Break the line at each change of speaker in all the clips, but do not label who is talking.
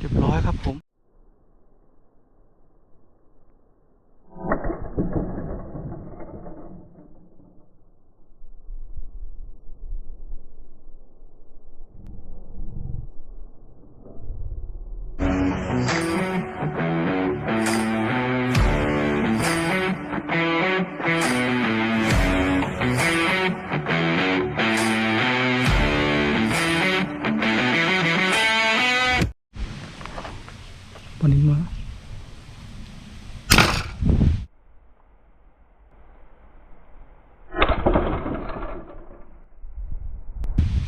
เรียบร้อยครับผม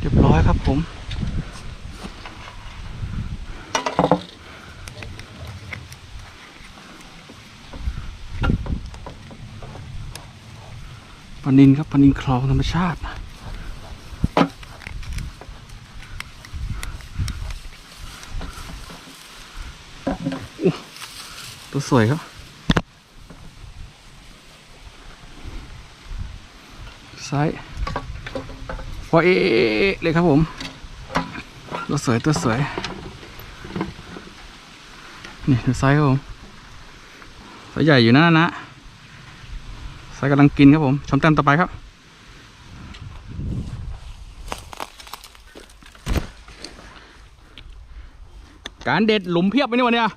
เรียบร้อยครับผมปนินครับปนินคลองธรรมชาติตัวสวยครับ ซ้าย พอเอะเลยครับผม ตัวสวยตัวสวย นี่ดูไซส์ครับผมไซส์ใหญ่อยู่นะนะไซส์กำลังกินครับผม ชมแต้มต่อไปครับ การเด็ดหลุมเพียบไปนี่วันเนี้ย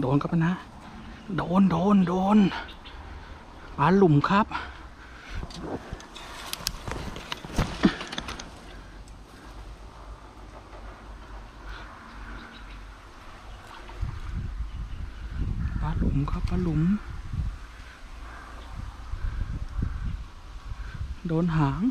โดนครับนะ โดนโดนโดนปลาหลุมครับ ปลาหลุมครับปลาหลุม โดนหาง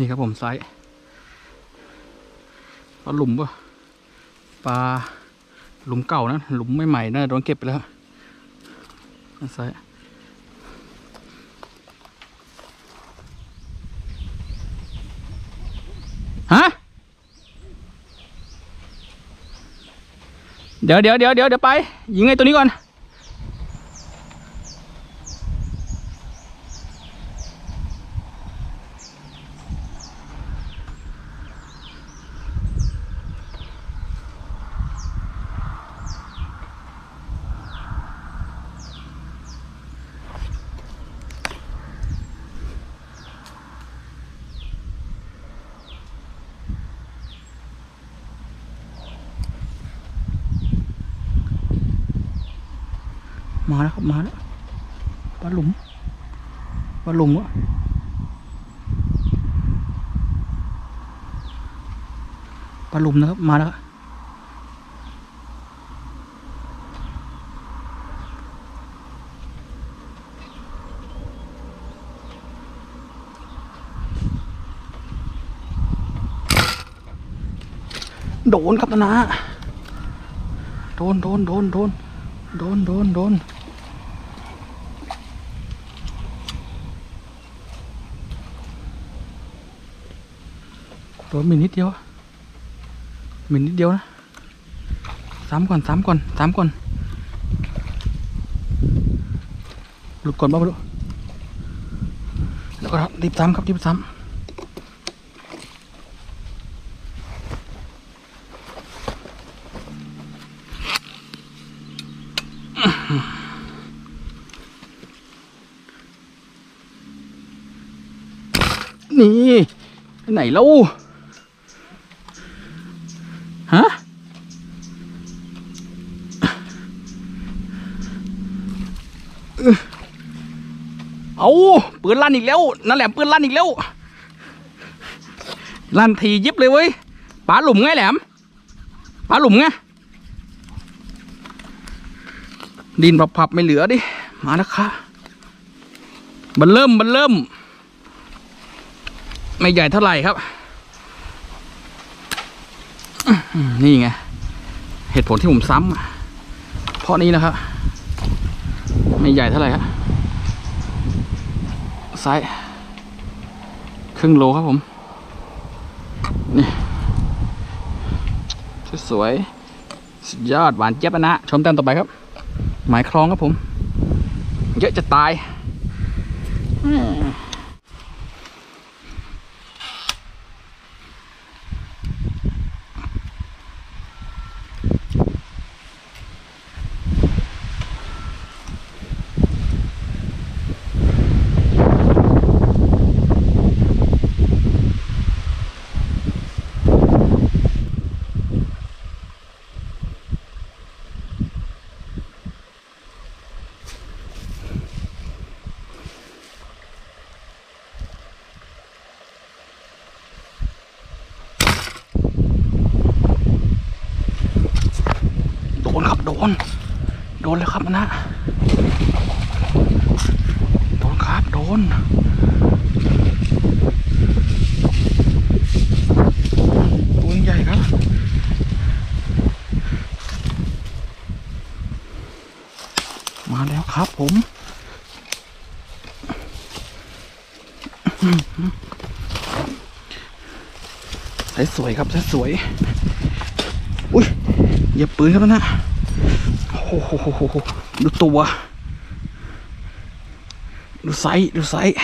นี่ครับผมไซส์ปลาหลุมปะปลาหลุมเก่านะ หลุมใหม่ๆนะโดนเก็บไปแล้วนั่นไซส์ฮะ เดี๋ยวเดี๋ยวเดี๋ยวเดี๋ยวเดี๋ยวไป ยิงไอ้ตัวนี้ก่อน มาแล้วครับมาแล้วปลาหลุมปลาหลุมวะปลาหลุมนะครับมาแล้วครับโดนครับนะโดนโดนโดนโดนโดนโดนโดน โดนมีนิดเดียวมีนิดเดียวนะสามก่อนสามก่อนสามก่อน หลุดก่อนบ้างไม่รู้วก่อนครับรีบซ้ำครับรีบซ้ำนี่ไปไหนแล้ว เอาปืนลั่นอีกแล้วนั่นแหลมปืนลั่นอีกแล้ว ลั่นทียิบเลยเว้ยปลาหลุมไงแหลมปลาหลุมไงดินพับๆไม่เหลือดิ มาแล้วค่ะมันเริ่มมันเริ่ม ไม่ใหญ่เท่าไหร่ครับ นี่ไง เหตุผลที่ผมซ้ำเพราะนี้นะครับ ไม่ใหญ่เท่าไหร่ครับ ไซส์ครึ่งโลครับผม นี่สวยสุดยอดหวานเจี๊ยบนะ ชมแต้มต่อไปครับ หมายคลองครับผม เยอะจะตาย อืมโด น โดนเลยครับนะ โดนครับ โดนตัวใหญ่ครับ มาแล้วครับผมใส่สวยครับใส่สวย อุ้ยเหยียบปืนครับนะ โอ้โหโหโหโหดูตัว ดูไซส์ดูไซส์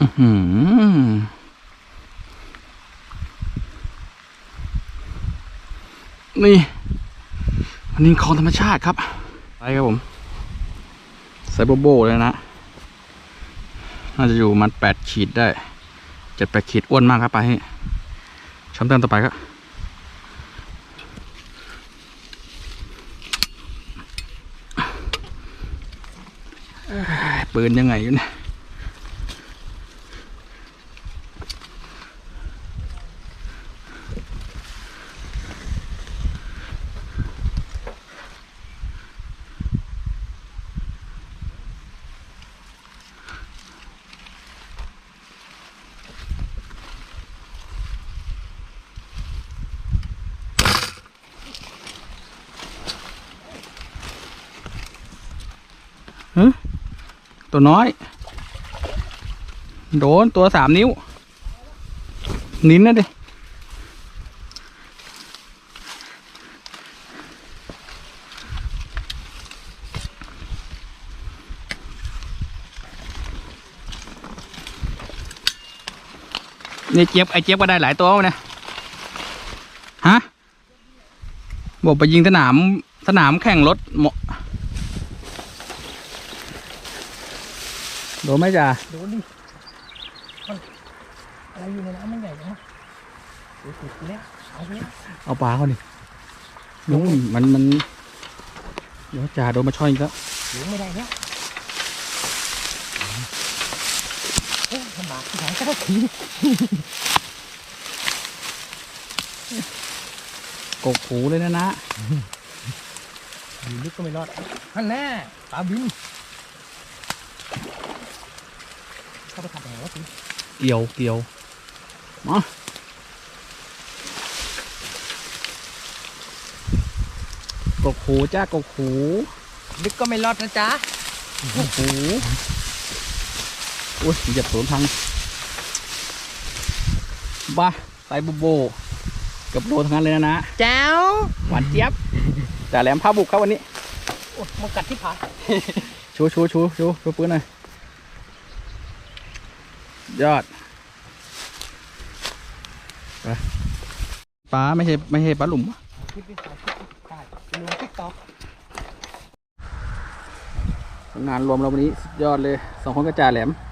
อื้อหือนี่วันนี้ของธรรมชาติครับ ไปครับผม ใส่โบโบเลยนะ น่าจะอยู่มันแปดขีดได้เจ็ดแปดขีดอ้วนมากครับไปให้ชมเติมต่อไปครับ ปืนยังไงอยู่เนี่ยฮะ ตัวน้อย โดนตัวสามนิ้ว นิ้นนะดินี่เจี๊ยบไอ้เจี๊ยบก็ได้หลายตัววะฮะบอกไปยิงสนามสนามแข่งรถเหมาะ โดนไหมจ๊ะ
โดนดิมันอะไรอยู่ในน้ำมันใหญ่จังวะดูสิกูเนี่ยเอาไปเนี่ย
เอาปลาเขาดินู่นมันมันเดี๋ยวจ่าโดนมาช่อยอีกแล้ว
หรือไม่ได้เนี่ยโอ้ยลำบากที่ไหนก็ต้องที
กกหูเลยนะนะ
อยู่ลึกก็ไม่รอดฮันแน่ปลาบิน เข้าไปขัดแหงวะสิ
เกี่ยวเกี่ยวมากกหูจ้ากกหู
ลึกก็ไม่รอดนะจ๊ะ
กกหูอุ้ยเหยียบสวนพังบ้าไตบุโบเกับโดนทั้งนั้นเลยนะนะ
แจ้ว
หวานเจี๊ยบแต่แหลมผ้าบุกครับวันนี้
โอ้ยมันกัดที่ขา
ชูชูชูชูชูปืนหน่อย ยอดไปปลาไม่ใช่ไม่ใช่ปลาหลุมวะ
คลิปนี้ถ่ายคลิปนี้ถ่ายไปลงทิกตอก
ผลงานรวมเราวันนี้สุดยอดเลยสองคนกระจาแหลม
เ